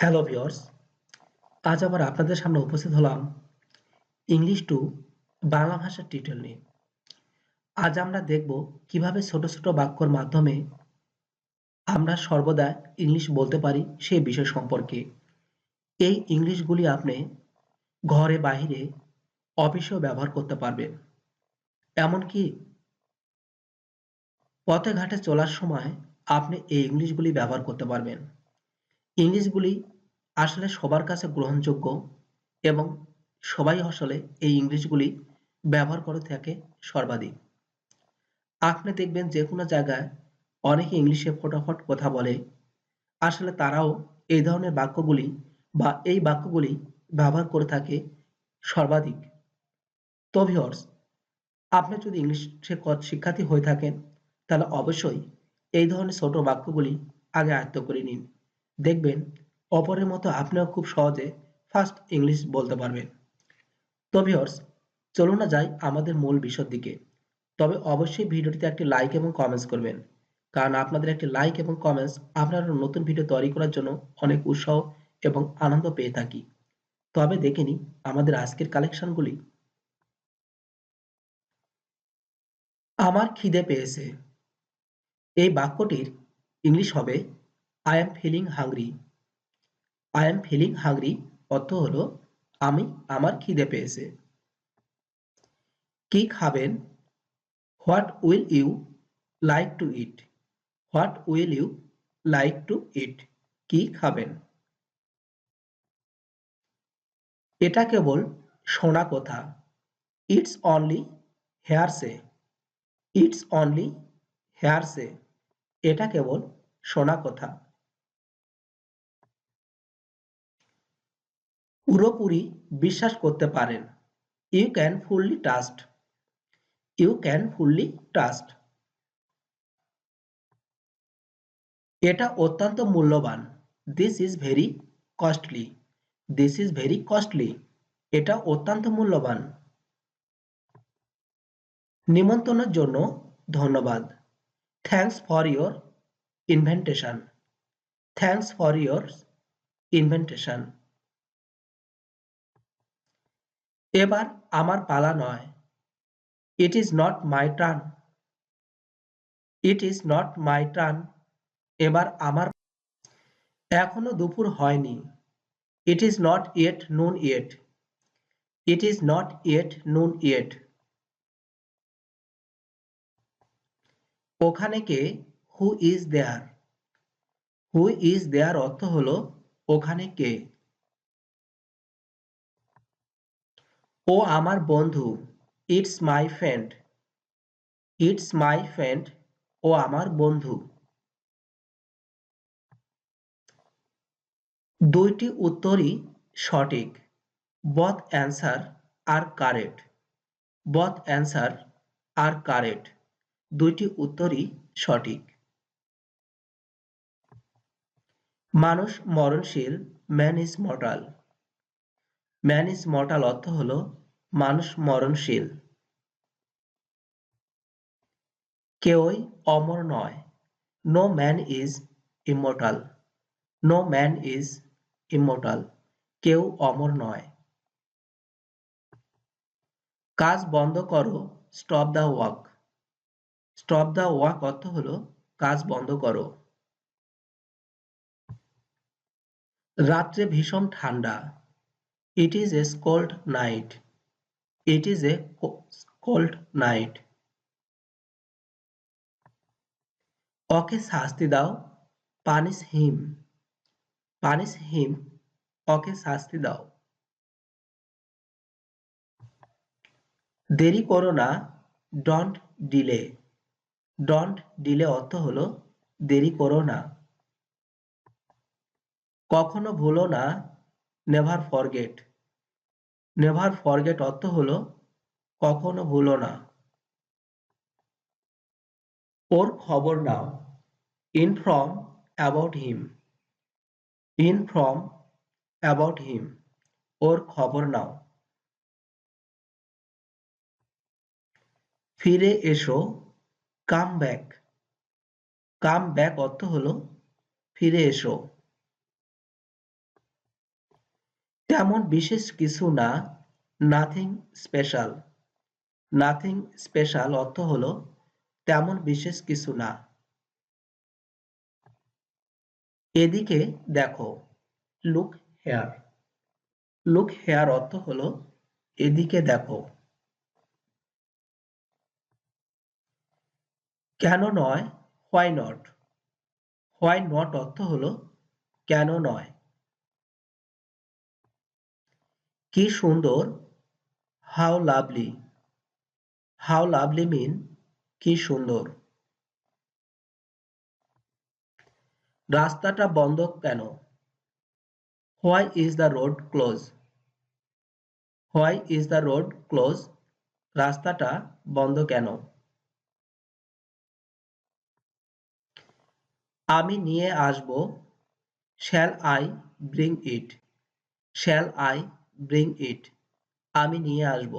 Hello viewers আজ আবার আপনাদের সামনে উপস্থিত হলাম ইংলিশ টু বাংলা ভাষার টিউটোরিয়াল নিয়ে। আজ আমরা দেখব কীভাবে ছোট ছোট বাক্যর মাধ্যমে আমরা সর্বদা ইংলিশ বলতে পারি সেই বিষয় সম্পর্কে। এই ইংলিশগুলি আপনি ঘরে বাহিরে অফিসেও ব্যবহার করতে পারবেন। এমনকি পথে ঘাটে চলার সময় আপনি এই ইংলিশগুলি ব্যবহার করতে পারবেন। ইংলিশগুলি আসলে সবার কাছে গ্রহণযোগ্য এবং সবাই আসলে এই ইংলিশগুলি ব্যবহার করে থাকে সর্বাধিক। আপনি দেখবেন যে কোনো জায়গায় অনেকে ইংলিশে ফটাফট কথা বলে। আসলে তারাও এই ধরনের বাক্যগুলি বা এই বাক্যগুলি ব্যবহার করে থাকে সর্বাধিক। তো আপনি যদি ইংলিশে শিক্ষার্থী হয়ে থাকেন, তাহলে অবশ্যই এই ধরনের ছোট বাক্যগুলি আগে আয়ত্ত করে নিন। দেখবেন অপরের মতো আপনিও খুব সহজে ফার্স্ট ইংলিশ বলতে পারবেন। তো ভিউয়ার্স চলুন না যাই আমাদের মূল বিষয়ের দিকে। তবে অবশ্যই ভিডিওটিতে একটি লাইক এবং কমেন্টস করবেন। কারণ আপনাদের একটি লাইক এবং কমেন্টস আপনারা নতুন ভিডিও তৈরি করার জন্য অনেক উৎসাহ এবং আনন্দ পেয়ে থাকি। তবে দেখে নিই আমাদের আজকের কালেকশনগুলি আমার খিদে পেয়েছে। এই বাক্যটির ইংলিশ হবে I am feeling hungry I am feeling hungry অর্থ হলো আমি আমার খিদে পেয়েছে। কি খাবেন? What will you like to eat what will you like to eat কি খাবেন? এটা কেবল শোনা কথা। It's only hearsay it's only hearsay এটা কেবল শোনা কথা। পুরোপুরি বিশ্বাস করতে পারেন। You can fully trust you can fully trust এটা অত্যন্ত মূল্যবান। This is very costly this is very costly এটা অত্যন্ত মূল্যবান। নিমন্ত্রণের জন্য ধন্যবাদ। Thanks for your invitation thanks for your invitation এবার আমার পালা নয়। It is not my turn it is not my turn এবার আমার এখনও দুপুর হয়নি। It is not yet noon yet it is not yet noon yet ওখানে কে? Who is there who is there অর্থ হলো, ওখানে কে? ও আমার বন্ধু it's my friend it's my friend ও আমার বন্ধু। দুইটি উত্তরই সঠিক। Both answer are correct both answer are correct দুইটি উত্তরই সঠিক। মানুষ মরণশীল man is mortal man is mortal অর্থ হলো মানুষ মরণশীল। কেউই অমর নয়। No man is immortal no man is immortal কেউ অমর নয়। কাজ বন্ধ করো stop the walk stop the walk অর্থ হলো কাজ বন্ধ করো। রাত্রে ভীষণ ঠান্ডা। It is a cold night it is a cold night ওকে শাস্তি দাও। পানিশ হিম পানিশ হিম ওকে শাস্তি দাও। দেরি করো না। ডন্ট ডিলে ডন্ট ডিলে অর্থ হলো দেরি করো না। কখনো ভুলো না। নেভার ফরগেট নেভার ফরগেট অর্থ হলো কখনো ভুলো না। ওর খবর নাও। Inform about him inform about him ওর খবর নাও। ফিরে এসো কাম ব্যাক কাম ব্যাক অর্থ হলো ফিরে এসো। তেমন বিশেষ কিছু না নাথিং স্পেশাল নাথিং স্পেশাল অর্থ হলো তেমন বিশেষ কিছু না। এদিকে দেখো লুক হেয়ার লুক হেয়ার অর্থ হলো এদিকে দেখো। কেন নয়? হোয়াই নট হোয়াই নট অর্থ হলো কেন নয়? কি সুন্দর? How lovely how lovely mean কি সুন্দর? রাস্তাটা বন্ধ কেন? Why is the road close why is the road close রাস্তাটা বন্ধ কেন? আমি নিয়ে আসব। Shall I bring it shall I bring it আমি নিয়ে আসব।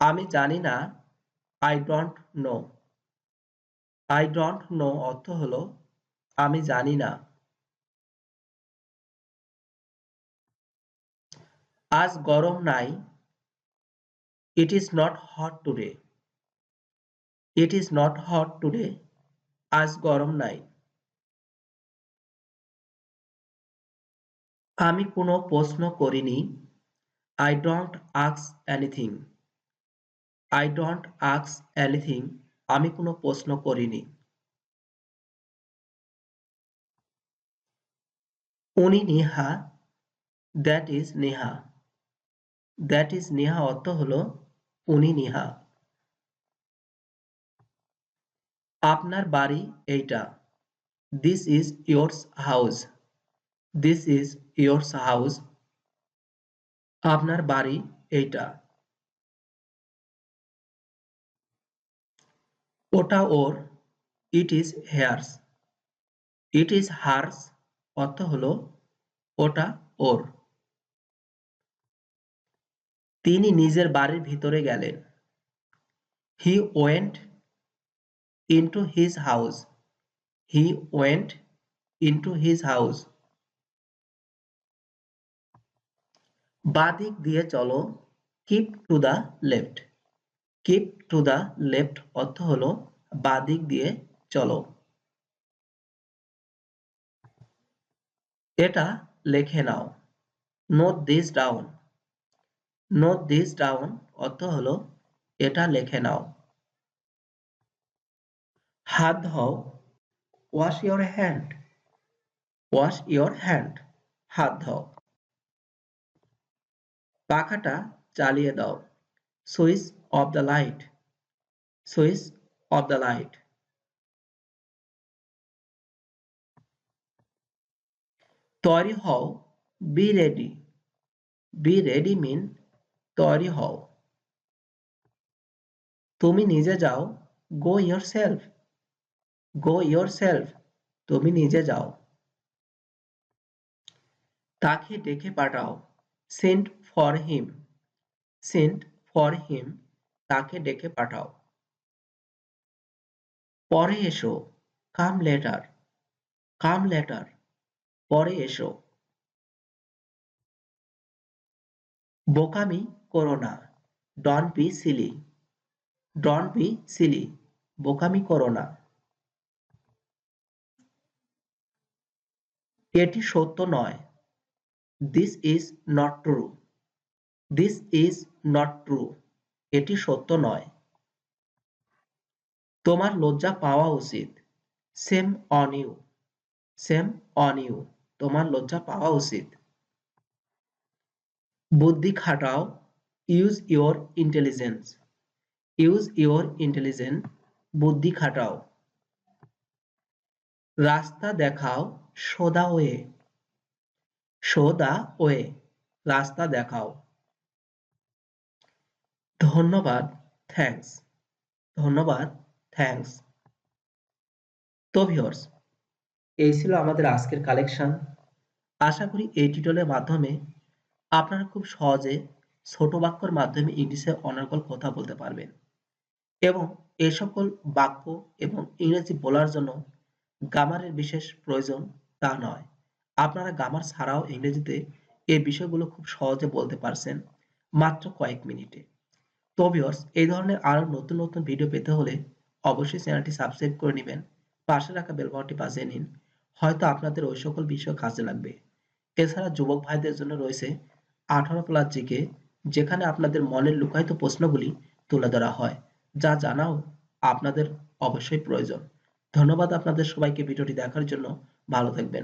আমি জানি না। I don't know I don't know অর্থ হলো, আমি জানি না। আজ গরম নাই। It is not hot today it is not hot today আজ গরম নাই। আমি কোনো প্রশ্ন করিনি। I don't আক্স anything I don't আক্স anything আমি কোনো প্রশ্ন করিনি। উনি Neha. That is Neha. That is Neha অর্থ হলো উনি নেহা। আপনার বাড়ি এইটা। This is yours house this is yours house আপনার বাড়ি এইটা। ওটা ওর। It is here's it is hertz অর্থ হলো ওটা ওর। তিনি নিজের বাড়ির ভিতরে গেলেন। He went into his house he went into his house বাদিক দিয়ে চলো keep to the left keep to the left অর্থ হলো বাদিক দিয়ে চলো। এটা লেখে নাও। Note this down note this down অর্থ হলো এটা লেখে নাও। হাত ধোও। Wash your hand wash your hand হাত ধোও। পাখাটা চালিয়ে দাও। Switch off the light. Switch off the light. তৈরি হও। Be ready. Be ready mean তৈরি হও। তুমি নিজে যাও। Go yourself go yourself তুমি নিজে যাও। তাকে ডেকে পাঠাও। Sent for him sent for him তাকে ডেকে পাঠাও। পরে এসো। কাম লেটার কাম লেটার পরে এসো। বোকামি করো না। Don't be silly don't be silly বোকামি করো না। এটি সত্য নয়। This is not true this is not true এটি সত্য নয়। তোমার লজ্জা পাওয়া উচিত। Shame on you shame on you তোমার লজ্জা পাওয়া উচিত। বুদ্ধি খাটাও। Use your intelligence use your intelligence বুদ্ধি খাটাও। রাস্তা দেখাও সোদা ওয়ে দা ওয়ে রাস্তা দেখাও। ধন্যবাদ থ্যাঙ্কস ধন্যবাদ থ্যাঙ্কস তো ভিউয়ার্স এই ছিল আমাদের আজকের কালেকশন আশা করি এই টিউটোরিয়ালের মাধ্যমে আপনারা খুব সহজে ছোট বাক্যর মাধ্যমে ইংলিশে অনর্গল কথা বলতে পারবেন। এবং এ সকল বাক্য এবং ইংরেজি বলার জন্য গ্রামারের বিশেষ প্রয়োজন তা নয়। আপনারা গ্রামার ছাড়াও ইংরেজিতে এই বিষয়গুলো খুব সহজে বলতে পারছেন মাত্র কয়েক মিনিটে। তো ভিউয়ার্স এই ধরনের আরও নতুন নতুন ভিডিও পেতে হলে অবশ্যই চ্যানেলটি সাবস্ক্রাইব করে নেবেন, পাশে রাখা বেল বাটনটি বাজিয়ে নিন, হয়তো আপনাদের ওই সকল বিষয় কাজে লাগবে। এছাড়া যুবক ভাইদের জন্য রয়েছে আঠারো প্লাস জিকে যেখানে আপনাদের মনের লুকায়িত প্রশ্নগুলি তুলে ধরা হয়, যা জানাও আপনাদের অবশ্যই প্রয়োজন। ধন্যবাদ আপনাদের সবাইকে ভিডিওটি দেখার জন্য। ভালো থাকবেন।